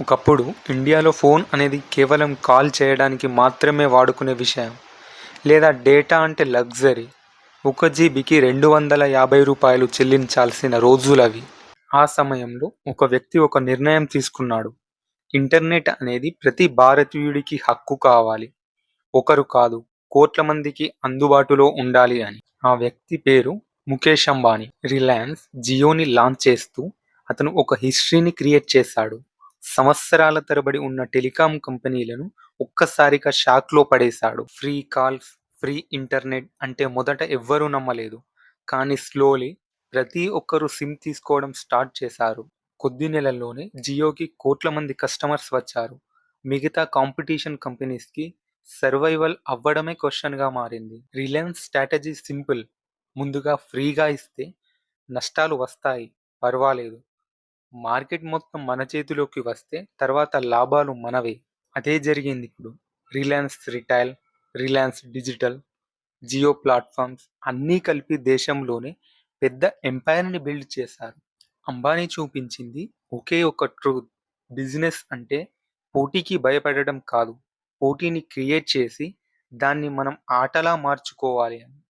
ఒకప్పుడు ఇండియాలో ఫోన్ అనేది కేవలం కాల్ చేయడానికి మాత్రమే వాడుకునే విషయం. లేదా డేటా అంటే లగ్జరీ. ఒక జీబీకి రెండు వందల యాభై రూపాయలు చెల్లించాల్సిన రోజులవి ఆ సమయంలో ఒక వ్యక్తి ఒక నిర్ణయం తీసుకున్నాడు. ఇంటర్నెట్ అనేది ప్రతి భారతీయుడికి హక్కు కావాలి. ఒకరు కాదు కోట్ల మందికి అందుబాటులో ఉండాలి అని. ఆ వ్యక్తి పేరు ముఖేష్ అంబానీ. రిలయన్స్ జియోని లాంచ్ చేస్తూ అతను ఒక హిస్టరీని క్రియేట్ చేశాడు. సంవత్సరాల తరబడి ఉన్న టెలికాం కంపెనీలను ఒక్కసారిగా షాక్లో పడేశాడు. ఫ్రీ కాల్స్ ఫ్రీ ఇంటర్నెట్ అంటే మొదట ఎవ్వరూ నమ్మలేదు. కానీ స్లోలీ ప్రతి ఒక్కరూ సిమ్ తీసుకోవడం స్టార్ట్ చేశారు. కొద్ది నెలల్లోనే జియోకి కోట్ల మంది కస్టమర్స్ వచ్చారు. మిగతా కాంపిటీషన్ కంపెనీస్కి సర్వైవల్ అవ్వడమే క్వశ్చన్గా మారింది. Reliance strategy simple. ముందుగా ఫ్రీగా ఇస్తే నష్టాలు వస్తాయి. పర్వాలేదు. మార్కెట్ మొత్తం మన చేతిలోకి వస్తే తర్వాత లాభాలు మనవే. అదే జరిగింది ఇప్పుడు. Reliance retail Reliance digital Jio platforms అన్నీ కలిపి దేశంలోనే పెద్ద ఎంపైర్ని బిల్డ్ చేశారు. అంబానీ చూపించింది ఒకే ఒక ట్రూత్. బిజినెస్ అంటే పోటీకి భయపడడం కాదు. పోటీని క్రియేట్ చేసి దాన్ని మనం ఆటలా మార్చుకోవాలి అని.